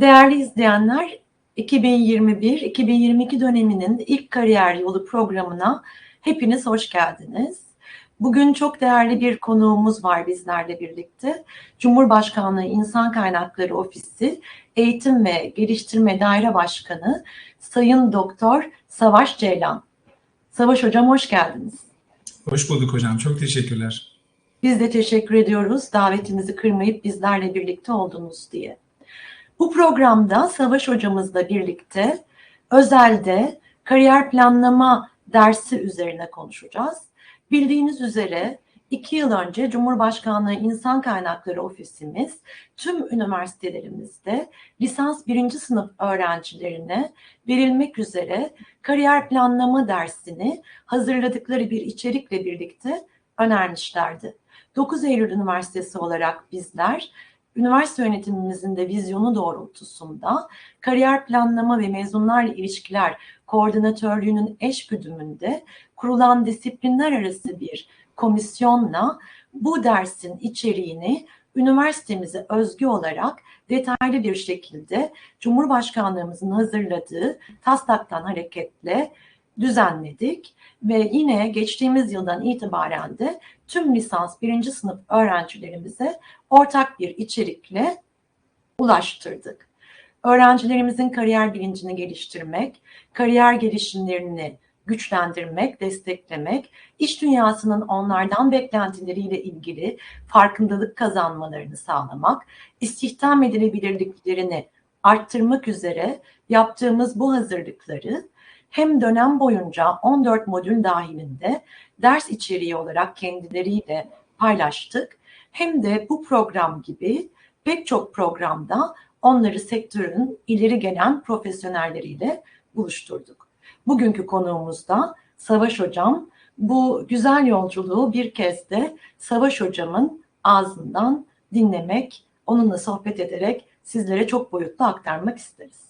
Değerli izleyenler, 2021-2022 döneminin ilk kariyer yolu programına hepiniz hoş geldiniz. Bugün çok değerli bir konuğumuz var bizlerle birlikte. Cumhurbaşkanlığı İnsan Kaynakları Ofisi Eğitim ve Geliştirme Daire Başkanı Sayın Doktor Savaş Ceylan. Savaş Hocam hoş geldiniz. Hoş bulduk hocam. Çok teşekkürler. Biz de teşekkür ediyoruz davetimizi kırmayıp bizlerle birlikte oldunuz diye. Bu programda Savaş hocamızla birlikte özelde kariyer planlama dersi üzerine konuşacağız. Bildiğiniz üzere iki yıl önce Cumhurbaşkanlığı İnsan Kaynakları Ofisimiz tüm üniversitelerimizde lisans birinci sınıf öğrencilerine verilmek üzere kariyer planlama dersini hazırladıkları bir içerikle birlikte önermişlerdi. 9 Eylül Üniversitesi olarak bizler üniversite yönetimimizin de vizyonu doğrultusunda kariyer planlama ve mezunlarla ilişkiler koordinatörlüğünün eş güdümünde kurulan disiplinler arası bir komisyonla bu dersin içeriğini üniversitemize özgü olarak detaylı bir şekilde Cumhurbaşkanlığımızın hazırladığı taslaktan hareketle düzenledik. Ve yine geçtiğimiz yıldan itibaren de tüm lisans birinci sınıf öğrencilerimize ortak bir içerikle ulaştırdık. Öğrencilerimizin kariyer bilincini geliştirmek, kariyer gelişimlerini güçlendirmek, desteklemek, iş dünyasının onlardan beklentileriyle ilgili farkındalık kazanmalarını sağlamak, istihdam edilebilirliklerini arttırmak üzere yaptığımız bu hazırlıkları hem dönem boyunca 14 modül dahilinde ders içeriği olarak kendileriyle paylaştık hem de bu program gibi pek çok programda onları sektörün ileri gelen profesyonelleriyle buluşturduk. Bugünkü konuğumuz da Savaş Hocam. Bu güzel yolculuğu bir kez de Savaş Hocam'ın ağzından dinlemek, onunla sohbet ederek sizlere çok boyutlu aktarmak isteriz.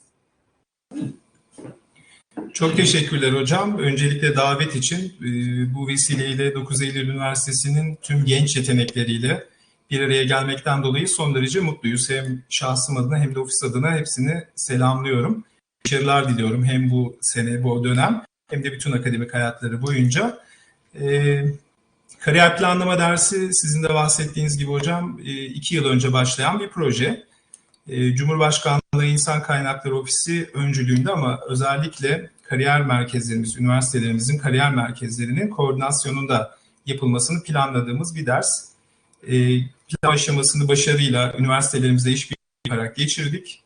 Çok teşekkürler hocam. Öncelikle davet için e, bu vesileyle 9 Eylül Üniversitesi'nin tüm genç yetenekleriyle bir araya gelmekten dolayı son derece mutluyuz. Hem şahsım adına hem de ofis adına hepsini selamlıyorum. Başarılar diliyorum hem bu sene, bu dönem hem de bütün akademik hayatları boyunca. Ee, kariyer planlama dersi sizin de bahsettiğiniz gibi hocam e, iki yıl önce başlayan bir proje. E, Cumhurbaşkanlığı İnsan Kaynakları Ofisi öncülüğünde ama özellikle kariyer merkezlerimiz, üniversitelerimizin kariyer merkezlerinin koordinasyonunda yapılmasını planladığımız bir ders. E, plan aşamasını başarıyla üniversitelerimizle işbirliği yaparak geçirdik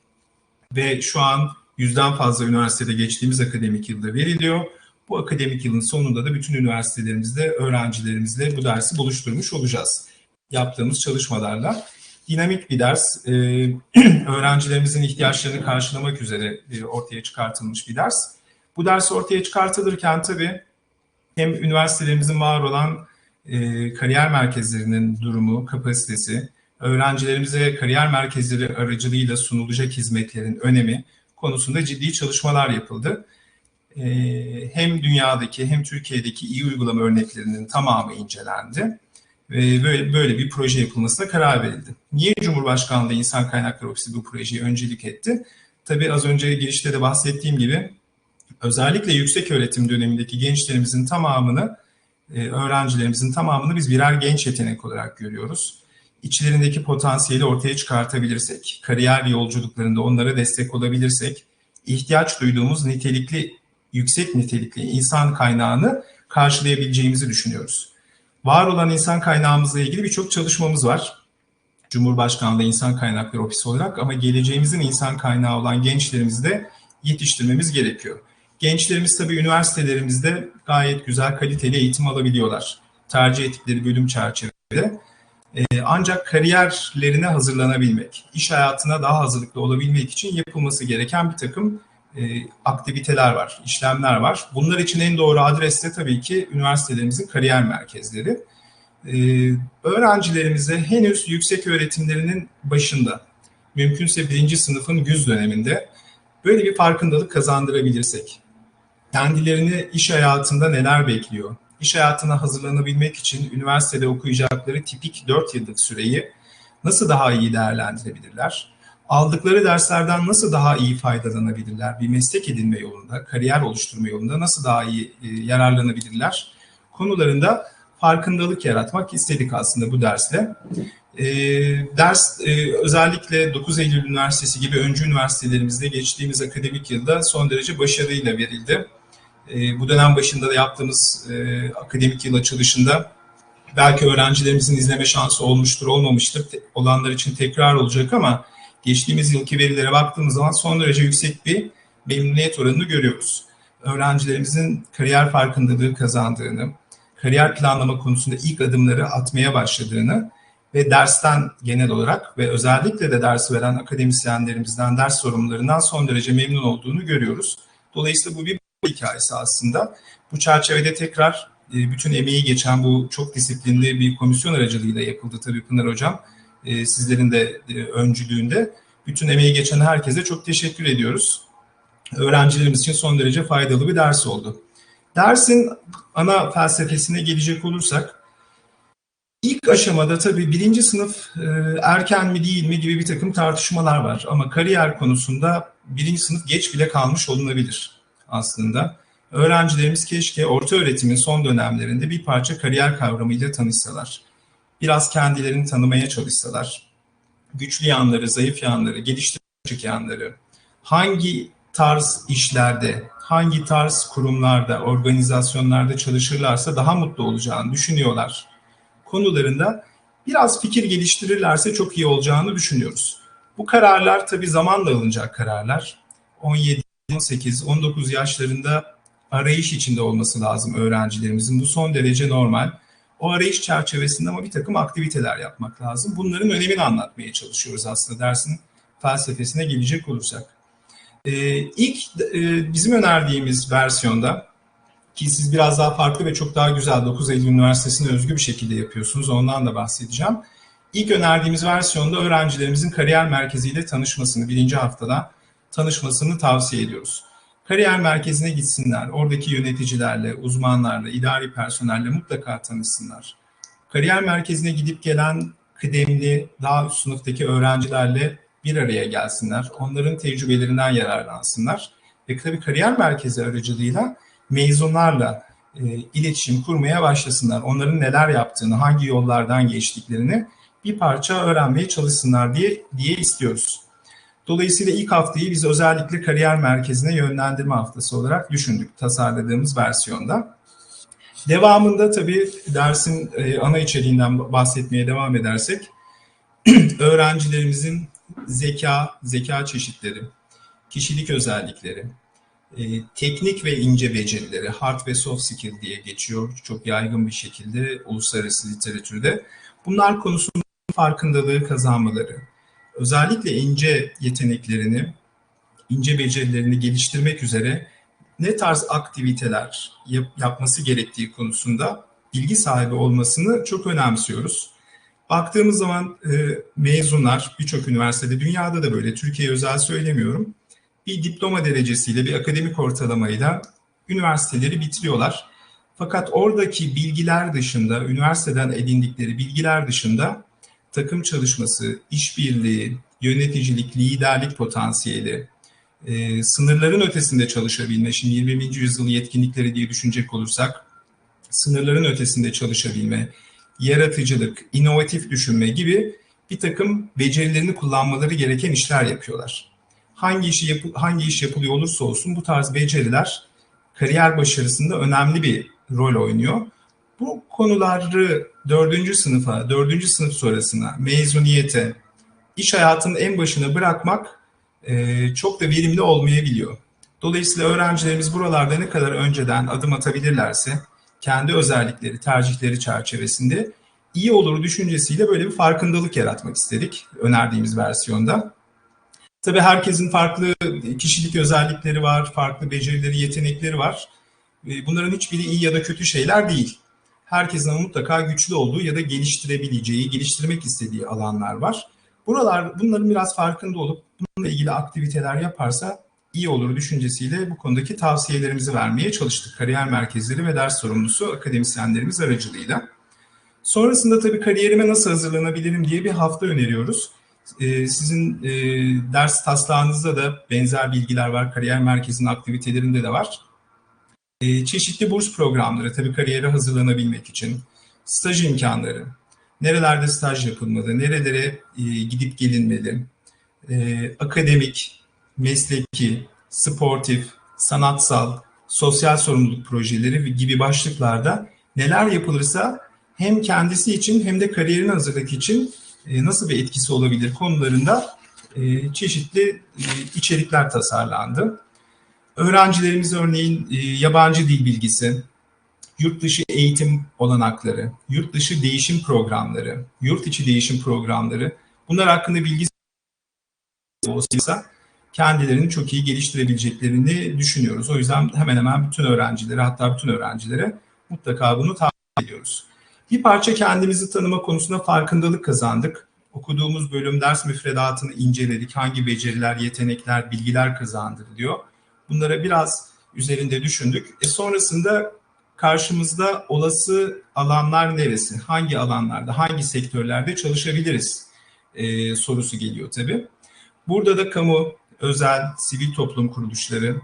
ve şu an yüzden fazla üniversitede geçtiğimiz akademik yılda veriliyor. Bu akademik yılın sonunda da bütün üniversitelerimizde öğrencilerimizle bu dersi buluşturmuş olacağız yaptığımız çalışmalarla dinamik bir ders. E, öğrencilerimizin ihtiyaçlarını karşılamak üzere e, ortaya çıkartılmış bir ders. Bu ders ortaya çıkartılırken tabii hem üniversitelerimizin var olan e, kariyer merkezlerinin durumu, kapasitesi, öğrencilerimize kariyer merkezleri aracılığıyla sunulacak hizmetlerin önemi konusunda ciddi çalışmalar yapıldı. E, hem dünyadaki hem Türkiye'deki iyi uygulama örneklerinin tamamı incelendi böyle, böyle bir proje yapılmasına karar verildi. Niye Cumhurbaşkanlığı İnsan Kaynakları Ofisi bu projeyi öncelik etti? Tabii az önce girişte de bahsettiğim gibi özellikle yüksek öğretim dönemindeki gençlerimizin tamamını, e, öğrencilerimizin tamamını biz birer genç yetenek olarak görüyoruz. İçlerindeki potansiyeli ortaya çıkartabilirsek, kariyer yolculuklarında onlara destek olabilirsek, ihtiyaç duyduğumuz nitelikli, yüksek nitelikli insan kaynağını karşılayabileceğimizi düşünüyoruz. Var olan insan kaynağımızla ilgili birçok çalışmamız var. Cumhurbaşkanlığı İnsan Kaynakları Ofisi olarak ama geleceğimizin insan kaynağı olan gençlerimizi de yetiştirmemiz gerekiyor. Gençlerimiz tabii üniversitelerimizde gayet güzel kaliteli eğitim alabiliyorlar. Tercih ettikleri bölüm çerçevede. Ee, ancak kariyerlerine hazırlanabilmek, iş hayatına daha hazırlıklı olabilmek için yapılması gereken bir takım e, aktiviteler var, işlemler var. Bunlar için en doğru adres de tabii ki üniversitelerimizin kariyer merkezleri. E, öğrencilerimize henüz yüksek öğretimlerinin başında, mümkünse birinci sınıfın güz döneminde böyle bir farkındalık kazandırabilirsek, kendilerini iş hayatında neler bekliyor, iş hayatına hazırlanabilmek için üniversitede okuyacakları tipik 4 yıllık süreyi nasıl daha iyi değerlendirebilirler? Aldıkları derslerden nasıl daha iyi faydalanabilirler, bir meslek edinme yolunda, kariyer oluşturma yolunda nasıl daha iyi e, yararlanabilirler konularında farkındalık yaratmak istedik aslında bu dersle. E, ders e, özellikle 9 Eylül Üniversitesi gibi öncü üniversitelerimizde geçtiğimiz akademik yılda son derece başarıyla verildi. E, bu dönem başında da yaptığımız e, akademik yıl açılışında belki öğrencilerimizin izleme şansı olmuştur, olmamıştır. Olanlar için tekrar olacak ama geçtiğimiz yılki verilere baktığımız zaman son derece yüksek bir memnuniyet oranını görüyoruz. Öğrencilerimizin kariyer farkındalığı kazandığını, kariyer planlama konusunda ilk adımları atmaya başladığını ve dersten genel olarak ve özellikle de ders veren akademisyenlerimizden, ders sorumlularından son derece memnun olduğunu görüyoruz. Dolayısıyla bu bir hikayesi aslında. Bu çerçevede tekrar e, bütün emeği geçen bu çok disiplinli bir komisyon aracılığıyla yapıldı tabii Pınar Hocam. E, sizlerin de e, öncülüğünde. Bütün emeği geçen herkese çok teşekkür ediyoruz. Öğrencilerimiz için son derece faydalı bir ders oldu. Dersin ana felsefesine gelecek olursak, ilk aşamada tabii birinci sınıf erken mi değil mi gibi bir takım tartışmalar var. Ama kariyer konusunda birinci sınıf geç bile kalmış olunabilir aslında. Öğrencilerimiz keşke orta öğretimin son dönemlerinde bir parça kariyer kavramıyla tanışsalar. Biraz kendilerini tanımaya çalışsalar. Güçlü yanları, zayıf yanları, geliştirici yanları, hangi tarz işlerde, hangi tarz kurumlarda, organizasyonlarda çalışırlarsa daha mutlu olacağını düşünüyorlar. Konularında biraz fikir geliştirirlerse çok iyi olacağını düşünüyoruz. Bu kararlar tabii zamanla alınacak kararlar. 17, 18, 19 yaşlarında arayış içinde olması lazım öğrencilerimizin. Bu son derece normal. O arayış çerçevesinde ama bir takım aktiviteler yapmak lazım. Bunların önemini anlatmaya çalışıyoruz aslında dersin felsefesine gelecek olursak. Ee, ilk e, bizim önerdiğimiz versiyonda ki siz biraz daha farklı ve çok daha güzel 9 Eylül Üniversitesi'ne özgü bir şekilde yapıyorsunuz. Ondan da bahsedeceğim. İlk önerdiğimiz versiyonda öğrencilerimizin kariyer merkeziyle tanışmasını birinci haftada tanışmasını tavsiye ediyoruz. Kariyer merkezine gitsinler, oradaki yöneticilerle, uzmanlarla, idari personelle mutlaka tanışsınlar. Kariyer merkezine gidip gelen kıdemli, daha üst sınıftaki öğrencilerle bir araya gelsinler. Onların tecrübelerinden yararlansınlar. Ve tabii kariyer merkezi aracılığıyla mezunlarla e, iletişim kurmaya başlasınlar. Onların neler yaptığını, hangi yollardan geçtiklerini bir parça öğrenmeye çalışsınlar diye diye istiyoruz. Dolayısıyla ilk haftayı biz özellikle kariyer merkezine yönlendirme haftası olarak düşündük tasarladığımız versiyonda. Devamında tabii dersin e, ana içeriğinden bahsetmeye devam edersek öğrencilerimizin zeka, zeka çeşitleri, kişilik özellikleri, e, teknik ve ince becerileri, hard ve soft skill diye geçiyor çok yaygın bir şekilde uluslararası literatürde. Bunlar konusunda farkındalığı kazanmaları, özellikle ince yeteneklerini, ince becerilerini geliştirmek üzere ne tarz aktiviteler yap, yapması gerektiği konusunda bilgi sahibi olmasını çok önemsiyoruz. Baktığımız zaman e, mezunlar birçok üniversitede, dünyada da böyle, Türkiye özel söylemiyorum, bir diploma derecesiyle, bir akademik ortalamayla üniversiteleri bitiriyorlar. Fakat oradaki bilgiler dışında, üniversiteden edindikleri bilgiler dışında takım çalışması, işbirliği, yöneticilik, liderlik potansiyeli, e, sınırların ötesinde çalışabilme, şimdi 21. yüzyıl yetkinlikleri diye düşünecek olursak, sınırların ötesinde çalışabilme, yaratıcılık, inovatif düşünme gibi bir takım becerilerini kullanmaları gereken işler yapıyorlar. Hangi işi yap hangi iş yapılıyor olursa olsun bu tarz beceriler kariyer başarısında önemli bir rol oynuyor. Bu konuları dördüncü sınıfa, dördüncü sınıf sonrasına, mezuniyete, iş hayatının en başına bırakmak e, çok da verimli olmayabiliyor. Dolayısıyla öğrencilerimiz buralarda ne kadar önceden adım atabilirlerse, kendi özellikleri, tercihleri çerçevesinde iyi olur düşüncesiyle böyle bir farkındalık yaratmak istedik önerdiğimiz versiyonda. Tabii herkesin farklı kişilik özellikleri var, farklı becerileri, yetenekleri var. Bunların hiçbiri iyi ya da kötü şeyler değil herkesin mutlaka güçlü olduğu ya da geliştirebileceği, geliştirmek istediği alanlar var. Buralar bunların biraz farkında olup bununla ilgili aktiviteler yaparsa iyi olur düşüncesiyle bu konudaki tavsiyelerimizi vermeye çalıştık. Kariyer merkezleri ve ders sorumlusu akademisyenlerimiz aracılığıyla. Sonrasında tabii kariyerime nasıl hazırlanabilirim diye bir hafta öneriyoruz. e, sizin e, ders taslağınızda da benzer bilgiler var. Kariyer merkezinin aktivitelerinde de var. E, çeşitli burs programları, tabii kariyere hazırlanabilmek için, staj imkanları, nerelerde staj yapılmalı, nerelere e, gidip gelinmeli, e, akademik, mesleki, sportif, sanatsal, sosyal sorumluluk projeleri gibi başlıklarda neler yapılırsa hem kendisi için hem de kariyerini hazırlık için e, nasıl bir etkisi olabilir konularında e, çeşitli e, içerikler tasarlandı. Öğrencilerimiz örneğin e, yabancı dil bilgisi, yurt dışı eğitim olanakları, yurt dışı değişim programları, yurt içi değişim programları bunlar hakkında bilgi olsa kendilerini çok iyi geliştirebileceklerini düşünüyoruz. O yüzden hemen hemen bütün öğrencilere hatta bütün öğrencilere mutlaka bunu tavsiye ediyoruz. Bir parça kendimizi tanıma konusunda farkındalık kazandık. Okuduğumuz bölüm ders müfredatını inceledik. Hangi beceriler, yetenekler, bilgiler kazandırılıyor. Bunlara biraz üzerinde düşündük. E sonrasında karşımızda olası alanlar neresi? Hangi alanlarda, hangi sektörlerde çalışabiliriz? E, sorusu geliyor tabii. Burada da kamu, özel, sivil toplum kuruluşları,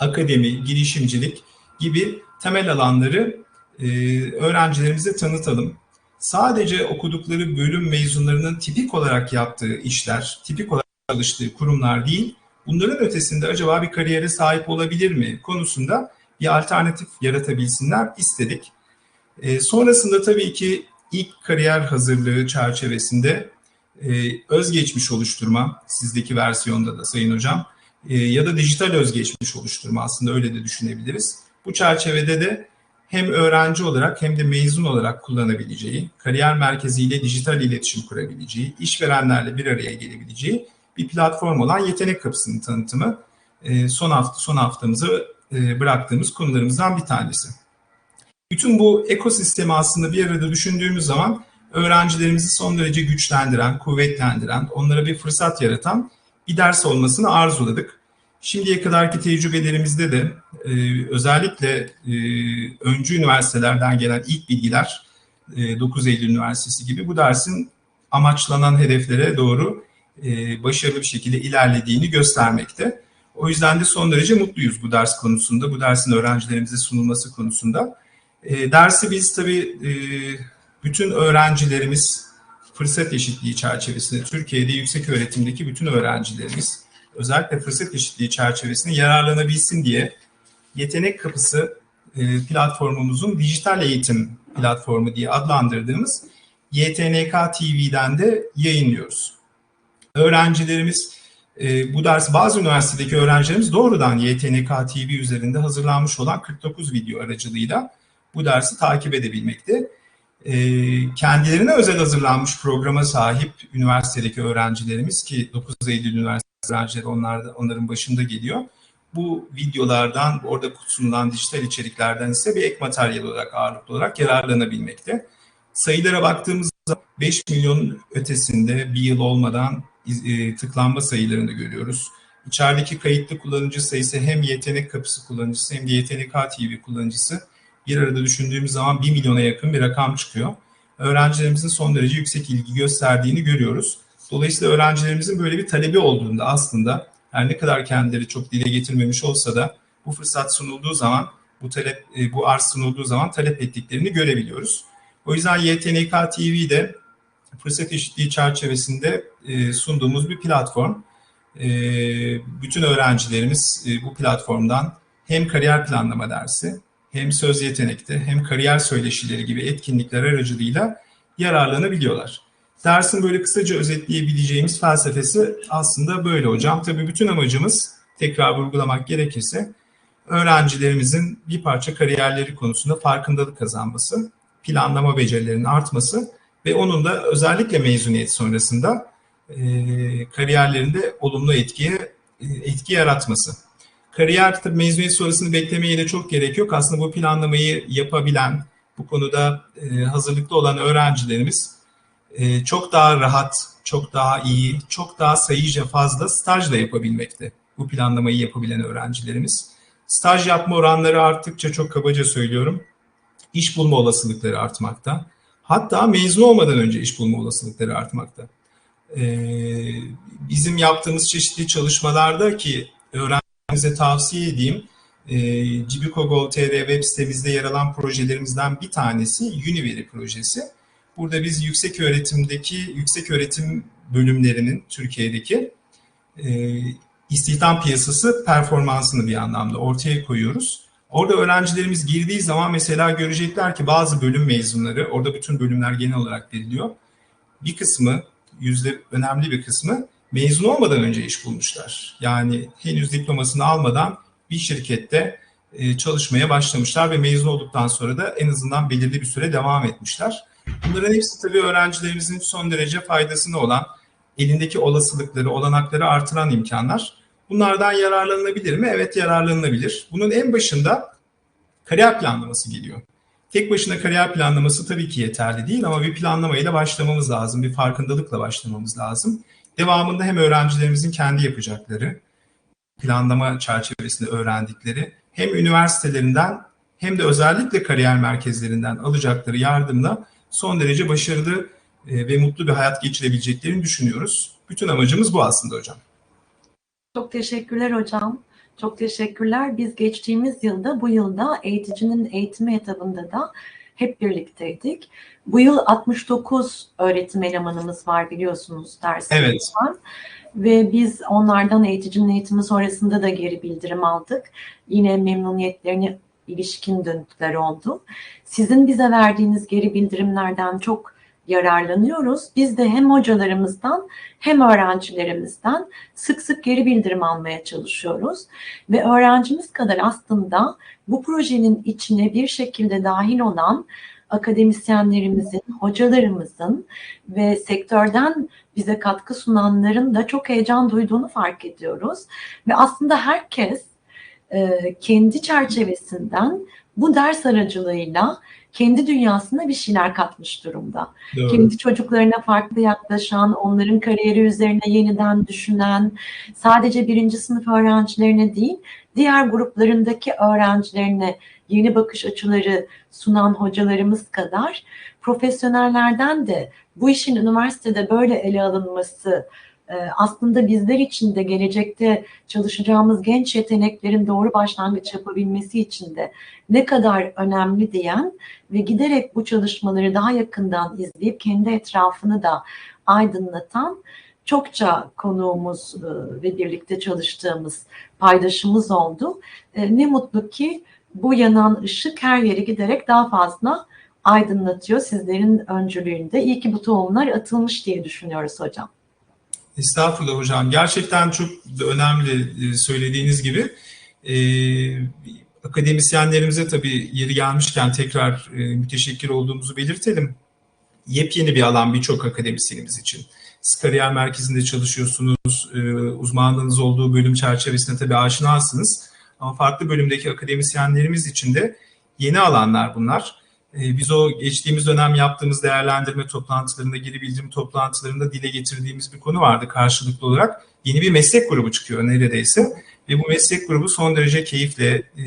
akademi, girişimcilik gibi temel alanları e, öğrencilerimize tanıtalım. Sadece okudukları bölüm mezunlarının tipik olarak yaptığı işler, tipik olarak çalıştığı kurumlar değil, bunların ötesinde acaba bir kariyere sahip olabilir mi konusunda bir alternatif yaratabilsinler istedik. E, sonrasında tabii ki ilk kariyer hazırlığı çerçevesinde e, özgeçmiş oluşturma, sizdeki versiyonda da Sayın Hocam, e, ya da dijital özgeçmiş oluşturma aslında öyle de düşünebiliriz. Bu çerçevede de hem öğrenci olarak hem de mezun olarak kullanabileceği, kariyer merkeziyle dijital iletişim kurabileceği, işverenlerle bir araya gelebileceği bir platform olan Yetenek Kapısı'nın tanıtımı e, son hafta son haftamızı e, bıraktığımız konularımızdan bir tanesi. Bütün bu ekosistemi aslında bir arada düşündüğümüz zaman öğrencilerimizi son derece güçlendiren, kuvvetlendiren, onlara bir fırsat yaratan bir ders olmasını arzuladık. Şimdiye kadarki tecrübelerimizde de e, özellikle e, öncü üniversitelerden gelen ilk bilgiler, e, 9 Eylül Üniversitesi gibi bu dersin amaçlanan hedeflere doğru e, başarılı bir şekilde ilerlediğini göstermekte. O yüzden de son derece mutluyuz bu ders konusunda, bu dersin öğrencilerimize sunulması konusunda. E, dersi biz tabii e, bütün öğrencilerimiz fırsat eşitliği çerçevesinde, Türkiye'de yüksek öğretimdeki bütün öğrencilerimiz özellikle fırsat eşitliği çerçevesinde yararlanabilsin diye Yetenek Kapısı e, platformumuzun dijital eğitim platformu diye adlandırdığımız YTNK TV'den de yayınlıyoruz. Öğrencilerimiz e, bu ders bazı üniversitedeki öğrencilerimiz doğrudan YTNK TV üzerinde hazırlanmış olan 49 video aracılığıyla bu dersi takip edebilmekte. E, kendilerine özel hazırlanmış programa sahip üniversitedeki öğrencilerimiz ki 9 Eylül Üniversitesi öğrencileri onlar onların başında geliyor. Bu videolardan, orada sunulan dijital içeriklerden ise bir ek materyal olarak ağırlıklı olarak yararlanabilmekte. Sayılara baktığımız zaman 5 milyonun ötesinde bir yıl olmadan e, tıklanma sayılarını görüyoruz. İçerideki kayıtlı kullanıcı sayısı hem yetenek kapısı kullanıcısı hem de yetenek TV kullanıcısı bir arada düşündüğümüz zaman 1 milyona yakın bir rakam çıkıyor. Öğrencilerimizin son derece yüksek ilgi gösterdiğini görüyoruz. Dolayısıyla öğrencilerimizin böyle bir talebi olduğunda aslında her ne kadar kendileri çok dile getirmemiş olsa da bu fırsat sunulduğu zaman, bu talep, e, bu arz sunulduğu zaman talep ettiklerini görebiliyoruz. O yüzden YTNK TV'de fırsat eşitliği çerçevesinde e, sunduğumuz bir platform. E, bütün öğrencilerimiz bu platformdan hem kariyer planlama dersi hem söz yetenekte hem kariyer söyleşileri gibi etkinlikler aracılığıyla yararlanabiliyorlar. Dersin böyle kısaca özetleyebileceğimiz felsefesi aslında böyle hocam. Tabii bütün amacımız tekrar vurgulamak gerekirse öğrencilerimizin bir parça kariyerleri konusunda farkındalık kazanması, planlama becerilerinin artması ve onun da özellikle mezuniyet sonrasında e, kariyerlerinde olumlu etkiye e, etki yaratması. Kariyer tabii mezuniyet sonrasını beklemeye de çok gerek yok. Aslında bu planlamayı yapabilen, bu konuda e, hazırlıklı olan öğrencilerimiz e, çok daha rahat, çok daha iyi, çok daha sayıca fazla staj da yapabilmekte. Bu planlamayı yapabilen öğrencilerimiz. Staj yapma oranları arttıkça çok kabaca söylüyorum. İş bulma olasılıkları artmakta. Hatta mezun olmadan önce iş bulma olasılıkları artmakta. bizim yaptığımız çeşitli çalışmalarda ki öğrencimize tavsiye edeyim, e, Cibico.gov.tr web sitemizde yer alan projelerimizden bir tanesi Univeri projesi. Burada biz yüksek öğretimdeki, yüksek öğretim bölümlerinin Türkiye'deki e, istihdam piyasası performansını bir anlamda ortaya koyuyoruz. Orada öğrencilerimiz girdiği zaman mesela görecekler ki bazı bölüm mezunları, orada bütün bölümler genel olarak veriliyor. Bir kısmı, yüzde önemli bir kısmı mezun olmadan önce iş bulmuşlar. Yani henüz diplomasını almadan bir şirkette e, çalışmaya başlamışlar ve mezun olduktan sonra da en azından belirli bir süre devam etmişler. Bunların hepsi tabii öğrencilerimizin son derece faydasına olan, elindeki olasılıkları, olanakları artıran imkanlar. Bunlardan yararlanılabilir mi? Evet yararlanılabilir. Bunun en başında kariyer planlaması geliyor. Tek başına kariyer planlaması tabii ki yeterli değil ama bir planlamayla başlamamız lazım, bir farkındalıkla başlamamız lazım. Devamında hem öğrencilerimizin kendi yapacakları, planlama çerçevesinde öğrendikleri hem üniversitelerinden hem de özellikle kariyer merkezlerinden alacakları yardımla son derece başarılı e, ve mutlu bir hayat geçirebileceklerini düşünüyoruz. Bütün amacımız bu aslında hocam. Çok teşekkürler hocam. Çok teşekkürler. Biz geçtiğimiz yılda bu yılda eğiticinin eğitimi etabında da hep birlikteydik. Bu yıl 69 öğretim elemanımız var biliyorsunuz dersimiz evet. var. Ve biz onlardan eğiticinin eğitimi sonrasında da geri bildirim aldık. Yine memnuniyetlerini ilişkin döntüler oldu. Sizin bize verdiğiniz geri bildirimlerden çok yararlanıyoruz. Biz de hem hocalarımızdan hem öğrencilerimizden sık sık geri bildirim almaya çalışıyoruz. Ve öğrencimiz kadar aslında bu projenin içine bir şekilde dahil olan akademisyenlerimizin, hocalarımızın ve sektörden bize katkı sunanların da çok heyecan duyduğunu fark ediyoruz. Ve aslında herkes kendi çerçevesinden bu ders aracılığıyla kendi dünyasına bir şeyler katmış durumda. Doğru. Kendi çocuklarına farklı yaklaşan, onların kariyeri üzerine yeniden düşünen, sadece birinci sınıf öğrencilerine değil, diğer gruplarındaki öğrencilerine yeni bakış açıları sunan hocalarımız kadar profesyonellerden de bu işin üniversitede böyle ele alınması aslında bizler için de gelecekte çalışacağımız genç yeteneklerin doğru başlangıç yapabilmesi için de ne kadar önemli diyen ve giderek bu çalışmaları daha yakından izleyip kendi etrafını da aydınlatan çokça konuğumuz e, ve birlikte çalıştığımız paydaşımız oldu. E, ne mutlu ki bu yanan ışık her yere giderek daha fazla aydınlatıyor sizlerin öncülüğünde. İyi ki bu tohumlar atılmış diye düşünüyoruz hocam. Estağfurullah hocam. Gerçekten çok önemli e, söylediğiniz gibi. Ee, akademisyenlerimize tabii yeri gelmişken tekrar e, müteşekkir olduğumuzu belirtelim. Yepyeni bir alan birçok akademisyenimiz için. Siz kariyer merkezinde çalışıyorsunuz, e, uzmanlığınız olduğu bölüm çerçevesinde tabii aşinasınız. Ama farklı bölümdeki akademisyenlerimiz için de yeni alanlar bunlar. Ee, biz o geçtiğimiz dönem yaptığımız değerlendirme toplantılarında, geri bildirim toplantılarında dile getirdiğimiz bir konu vardı karşılıklı olarak. Yeni bir meslek grubu çıkıyor neredeyse. Ve bu meslek grubu son derece keyifle, e,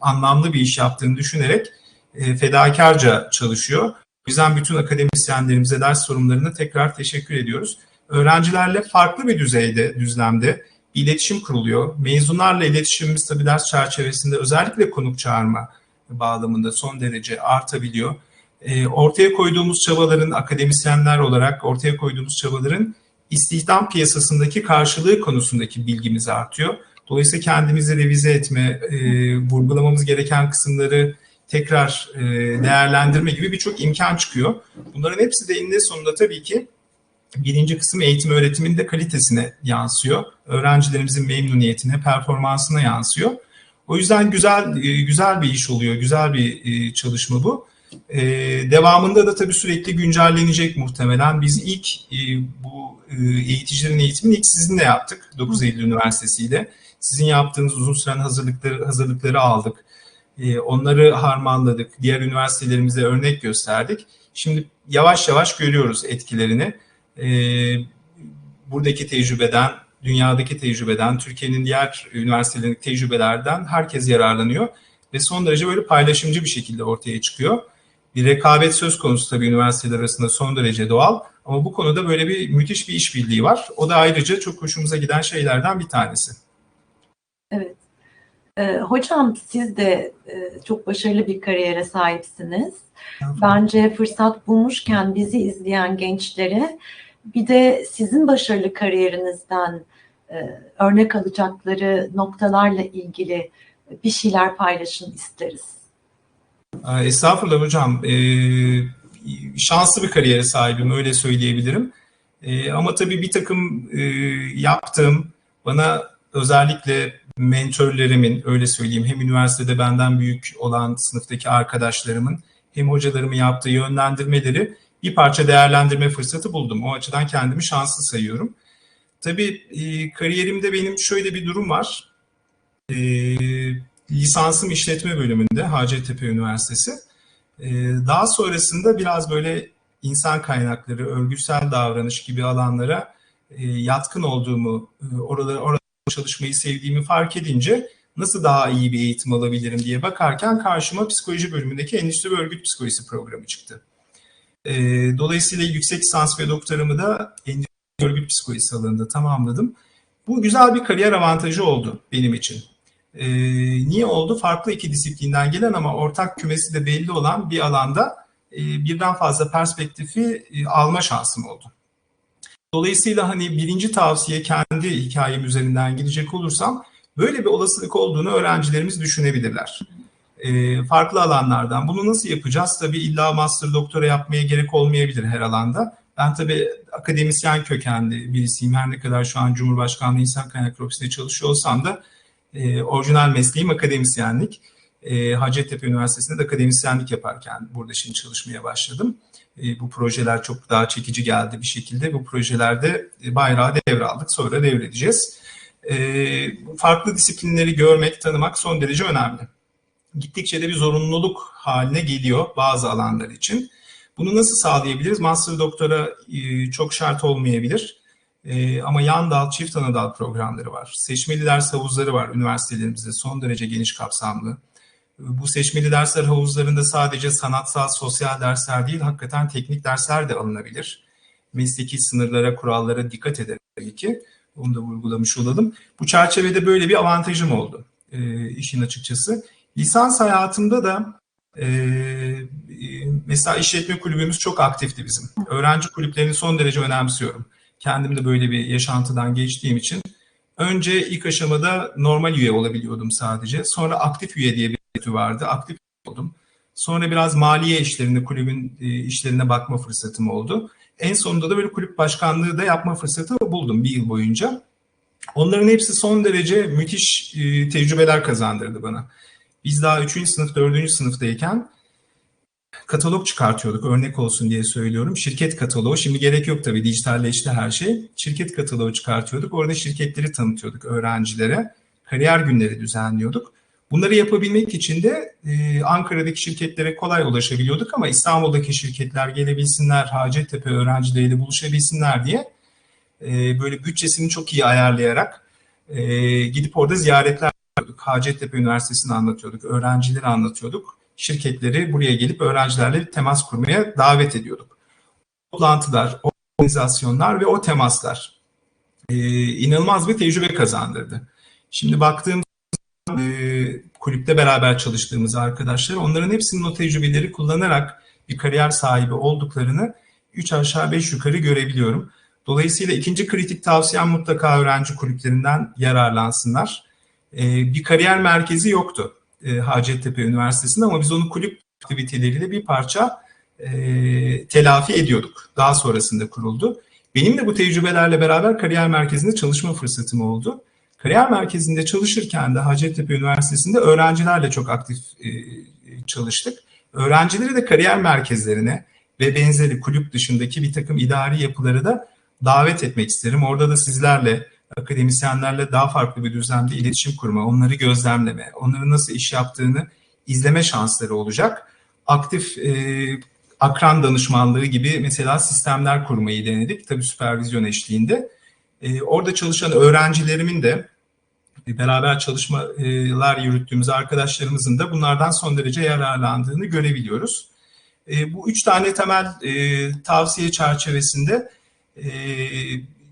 anlamlı bir iş yaptığını düşünerek e, fedakarca çalışıyor. O yüzden bütün akademisyenlerimize ders sorumlarına tekrar teşekkür ediyoruz. Öğrencilerle farklı bir düzeyde, düzlemde iletişim kuruluyor. Mezunlarla iletişimimiz tabii ders çerçevesinde özellikle konuk çağırma, bağlamında son derece artabiliyor. E, ortaya koyduğumuz çabaların akademisyenler olarak ortaya koyduğumuz çabaların istihdam piyasasındaki karşılığı konusundaki bilgimiz artıyor. Dolayısıyla kendimizi revize etme, e, vurgulamamız gereken kısımları tekrar e, değerlendirme gibi birçok imkan çıkıyor. Bunların hepsi de eninde sonunda tabii ki birinci kısım eğitim öğretimin de kalitesine yansıyor. Öğrencilerimizin memnuniyetine, performansına yansıyor. O yüzden güzel e, güzel bir iş oluyor, güzel bir e, çalışma bu. E, devamında da tabii sürekli güncellenecek muhtemelen. Biz ilk bu eğiticilerin eğitimini ilk sizinle yaptık 9 Eylül Üniversitesi ile. Sizin yaptığınız uzun süren hazırlıkları, hazırlıkları aldık. Onları harmanladık. Diğer üniversitelerimize örnek gösterdik. Şimdi yavaş yavaş görüyoruz etkilerini. Buradaki tecrübeden dünyadaki tecrübeden, Türkiye'nin diğer üniversitelerindeki tecrübelerden herkes yararlanıyor ve son derece böyle paylaşımcı bir şekilde ortaya çıkıyor. Bir rekabet söz konusu tabii üniversiteler arasında son derece doğal Ama bu konuda böyle bir müthiş bir işbirliği var. O da ayrıca çok hoşumuza giden şeylerden bir tanesi. Evet. Ee, hocam siz de e, çok başarılı bir kariyere sahipsiniz. Bence fırsat bulmuşken bizi izleyen gençlere bir de sizin başarılı kariyerinizden e, örnek alacakları noktalarla ilgili bir şeyler paylaşın isteriz. Estağfurullah hocam. Ee, şanslı bir kariyere sahibim öyle söyleyebilirim. Ee, ama tabii bir takım e, yaptığım bana özellikle mentörlerimin öyle söyleyeyim hem üniversitede benden büyük olan sınıftaki arkadaşlarımın hem hocalarımın yaptığı yönlendirmeleri bir parça değerlendirme fırsatı buldum. O açıdan kendimi şanslı sayıyorum. Tabii e, kariyerimde benim şöyle bir durum var. E, lisansım işletme bölümünde Hacettepe Üniversitesi. E, daha sonrasında biraz böyle insan kaynakları, örgütsel davranış gibi alanlara e, yatkın olduğumu, e, orada, orada çalışmayı sevdiğimi fark edince nasıl daha iyi bir eğitim alabilirim diye bakarken karşıma psikoloji bölümündeki endüstri ve örgüt psikolojisi programı çıktı. E, dolayısıyla yüksek lisans ve doktoramı da endüstri örgüt psikolojisi alanında tamamladım. Bu güzel bir kariyer avantajı oldu benim için. E, niye oldu? Farklı iki disiplinden gelen ama ortak kümesi de belli olan bir alanda e, birden fazla perspektifi e, alma şansım oldu. Dolayısıyla hani birinci tavsiye kendi hikayem üzerinden gidecek olursam böyle bir olasılık olduğunu öğrencilerimiz düşünebilirler. E, farklı alanlardan. Bunu nasıl yapacağız? Tabii illa master doktora yapmaya gerek olmayabilir her alanda. Ben tabii akademisyen kökenli birisiyim. Her ne kadar şu an Cumhurbaşkanlığı İnsan Kaynakları Ofisi'nde çalışıyor olsam da e, orijinal mesleğim akademisyenlik. E, Hacettepe Üniversitesi'nde de akademisyenlik yaparken burada şimdi çalışmaya başladım. E, bu projeler çok daha çekici geldi bir şekilde. Bu projelerde e, bayrağı devraldık, sonra devredeceğiz. E, farklı disiplinleri görmek, tanımak son derece önemli. Gittikçe de bir zorunluluk haline geliyor bazı alanlar için. Bunu nasıl sağlayabiliriz? Master doktora e, çok şart olmayabilir. E, ama yan dal, çift ana dal programları var. Seçmeli ders havuzları var üniversitelerimizde son derece geniş kapsamlı. Bu seçmeli dersler havuzlarında sadece sanatsal, sosyal dersler değil, hakikaten teknik dersler de alınabilir. Mesleki sınırlara, kurallara dikkat ederek tabii ki. Onu da vurgulamış olalım. Bu çerçevede böyle bir avantajım oldu e, işin açıkçası. Lisans hayatımda da e, mesela işletme kulübümüz çok aktifti bizim. Öğrenci kulüplerini son derece önemsiyorum. Kendim de böyle bir yaşantıdan geçtiğim için. Önce ilk aşamada normal üye olabiliyordum sadece. Sonra aktif üye diye bir vardı. Aktif oldum. Sonra biraz maliye işlerinde kulübün işlerine bakma fırsatım oldu. En sonunda da böyle kulüp başkanlığı da yapma fırsatı buldum bir yıl boyunca. Onların hepsi son derece müthiş tecrübeler kazandırdı bana. Biz daha 3. sınıf, 4. sınıftayken katalog çıkartıyorduk. Örnek olsun diye söylüyorum. Şirket kataloğu. Şimdi gerek yok tabii dijitalleşti her şey. Şirket kataloğu çıkartıyorduk. Orada şirketleri tanıtıyorduk öğrencilere. Kariyer günleri düzenliyorduk. Bunları yapabilmek için de e, Ankara'daki şirketlere kolay ulaşabiliyorduk ama İstanbul'daki şirketler gelebilsinler, Hacettepe öğrencileriyle buluşabilsinler diye e, böyle bütçesini çok iyi ayarlayarak e, gidip orada ziyaretler. Hacettepe Üniversitesi'ni anlatıyorduk, öğrencileri anlatıyorduk. Şirketleri buraya gelip öğrencilerle temas kurmaya davet ediyorduk. Toplantılar, organizasyonlar ve o temaslar e, inanılmaz bir tecrübe kazandırdı. Şimdi baktığım e, kulüpte beraber çalıştığımız arkadaşlar onların hepsinin o tecrübeleri kullanarak bir kariyer sahibi olduklarını 3 aşağı 5 yukarı görebiliyorum. Dolayısıyla ikinci kritik tavsiyem mutlaka öğrenci kulüplerinden yararlansınlar. E, bir kariyer merkezi yoktu e, Hacettepe Üniversitesi'nde ama biz onu kulüp aktiviteleriyle bir parça e, telafi ediyorduk. Daha sonrasında kuruldu. Benim de bu tecrübelerle beraber kariyer merkezinde çalışma fırsatım oldu. Kariyer merkezinde çalışırken de Hacettepe Üniversitesi'nde öğrencilerle çok aktif çalıştık. Öğrencileri de kariyer merkezlerine ve benzeri kulüp dışındaki bir takım idari yapıları da davet etmek isterim. Orada da sizlerle, akademisyenlerle daha farklı bir düzlemde iletişim kurma, onları gözlemleme, onların nasıl iş yaptığını izleme şansları olacak. Aktif e, akran danışmanlığı gibi mesela sistemler kurmayı denedik. Tabii süpervizyon eşliğinde. E, orada çalışan öğrencilerimin de beraber çalışmalar yürüttüğümüz arkadaşlarımızın da bunlardan son derece yararlandığını görebiliyoruz. E, bu üç tane temel e, tavsiye çerçevesinde e,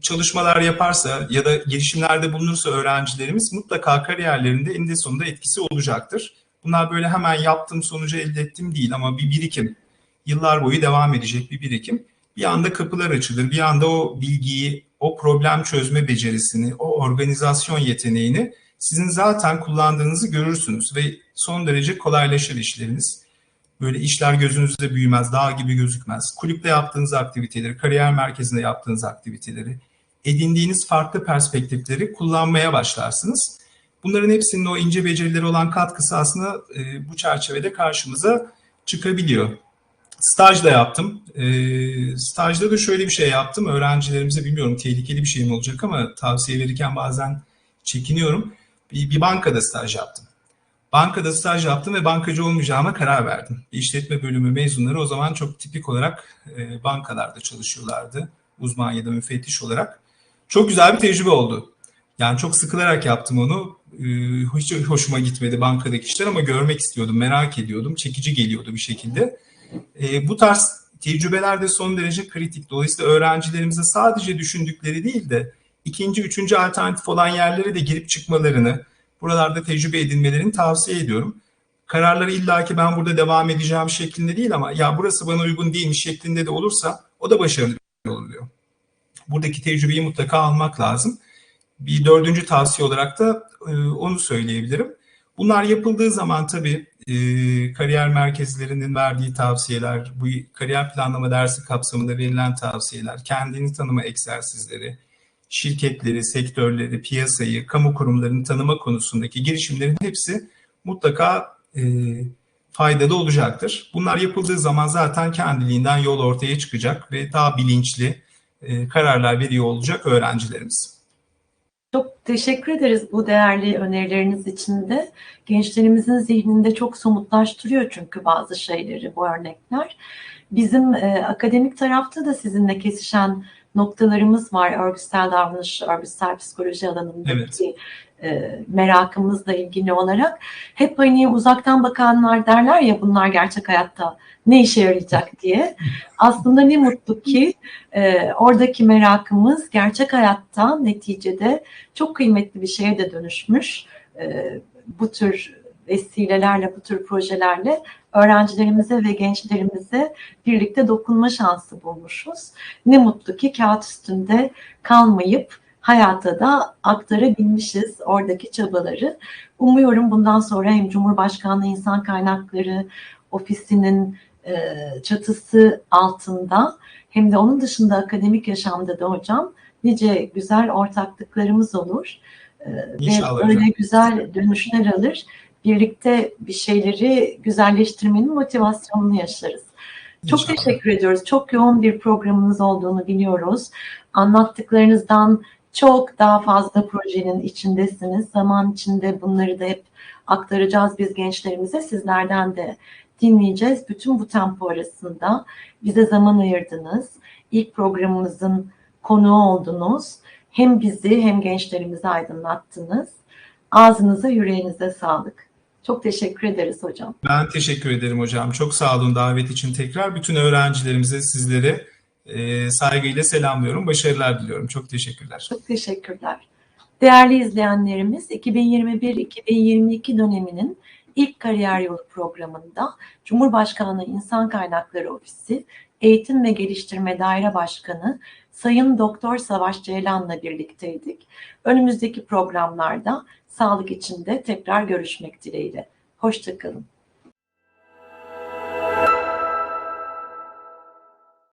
çalışmalar yaparsa ya da girişimlerde bulunursa öğrencilerimiz mutlaka kariyerlerinde eninde sonunda etkisi olacaktır. Bunlar böyle hemen yaptım sonucu elde ettim değil ama bir birikim, yıllar boyu devam edecek bir birikim. Bir anda kapılar açılır, bir anda o bilgiyi, o problem çözme becerisini, o organizasyon yeteneğini sizin zaten kullandığınızı görürsünüz ve son derece kolaylaşır işleriniz. Böyle işler gözünüzde büyümez, dağ gibi gözükmez. Kulüpte yaptığınız aktiviteleri, kariyer merkezinde yaptığınız aktiviteleri, edindiğiniz farklı perspektifleri kullanmaya başlarsınız. Bunların hepsinin o ince becerileri olan katkısı aslında e, bu çerçevede karşımıza çıkabiliyor. Staj da yaptım. E, stajda da şöyle bir şey yaptım. Öğrencilerimize bilmiyorum tehlikeli bir şey mi olacak ama tavsiye verirken bazen çekiniyorum. Bir, bir bankada staj yaptım. Bankada staj yaptım ve bankacı olmayacağıma karar verdim. İşletme bölümü mezunları o zaman çok tipik olarak e, bankalarda çalışıyorlardı. Uzman ya da müfettiş olarak. Çok güzel bir tecrübe oldu. Yani çok sıkılarak yaptım onu. Ee, hiç hoşuma gitmedi bankadaki işler ama görmek istiyordum, merak ediyordum. Çekici geliyordu bir şekilde. Ee, bu tarz tecrübeler de son derece kritik. Dolayısıyla öğrencilerimize sadece düşündükleri değil de ikinci, üçüncü alternatif olan yerlere de girip çıkmalarını, buralarda tecrübe edinmelerini tavsiye ediyorum. Kararları illaki ben burada devam edeceğim şeklinde değil ama ya burası bana uygun değilmiş şeklinde de olursa o da başarılı oluyor. Buradaki tecrübeyi mutlaka almak lazım. Bir dördüncü tavsiye olarak da e, onu söyleyebilirim. Bunlar yapıldığı zaman tabii e, kariyer merkezlerinin verdiği tavsiyeler, bu kariyer planlama dersi kapsamında verilen tavsiyeler, kendini tanıma egzersizleri, şirketleri, sektörleri, piyasayı, kamu kurumlarını tanıma konusundaki girişimlerin hepsi mutlaka e, faydalı olacaktır. Bunlar yapıldığı zaman zaten kendiliğinden yol ortaya çıkacak ve daha bilinçli e, kararlar veriyor olacak öğrencilerimiz. Çok teşekkür ederiz bu değerli önerileriniz için de. Gençlerimizin zihninde çok somutlaştırıyor çünkü bazı şeyleri bu örnekler. Bizim e, akademik tarafta da sizinle kesişen noktalarımız var. Örgütsel davranış, örgütsel psikoloji alanındaki evet. E, merakımızla ilgili olarak. Hep hani uzaktan bakanlar derler ya bunlar gerçek hayatta ne işe yarayacak diye. Aslında ne mutlu ki e, oradaki merakımız gerçek hayatta neticede çok kıymetli bir şeye de dönüşmüş. E, bu tür vesilelerle, bu tür projelerle öğrencilerimize ve gençlerimize birlikte dokunma şansı bulmuşuz. Ne mutlu ki kağıt üstünde kalmayıp hayata da aktarabilmişiz oradaki çabaları. Umuyorum bundan sonra hem Cumhurbaşkanlığı İnsan Kaynakları Ofisi'nin çatısı altında hem de onun dışında akademik yaşamda da hocam nice güzel ortaklıklarımız olur. İnşallah ve böyle güzel dönüşler alır birlikte bir şeyleri güzelleştirmenin motivasyonunu yaşarız. Çok İnşallah. teşekkür ediyoruz. Çok yoğun bir programınız olduğunu biliyoruz. Anlattıklarınızdan çok daha fazla projenin içindesiniz. Zaman içinde bunları da hep aktaracağız biz gençlerimize. Sizlerden de dinleyeceğiz. Bütün bu tempo arasında bize zaman ayırdınız. İlk programımızın konuğu oldunuz. Hem bizi hem gençlerimizi aydınlattınız. Ağzınıza, yüreğinize sağlık. Çok teşekkür ederiz hocam. Ben teşekkür ederim hocam. Çok sağ olun davet için tekrar. Bütün öğrencilerimize, sizlere e, saygıyla selamlıyorum. Başarılar diliyorum. Çok teşekkürler. Çok teşekkürler. Değerli izleyenlerimiz 2021-2022 döneminin ilk kariyer yolu programında Cumhurbaşkanlığı İnsan Kaynakları Ofisi Eğitim ve Geliştirme Daire Başkanı Sayın Doktor Savaş Ceylan'la birlikteydik. Önümüzdeki programlarda sağlık içinde tekrar görüşmek dileğiyle. Hoşçakalın.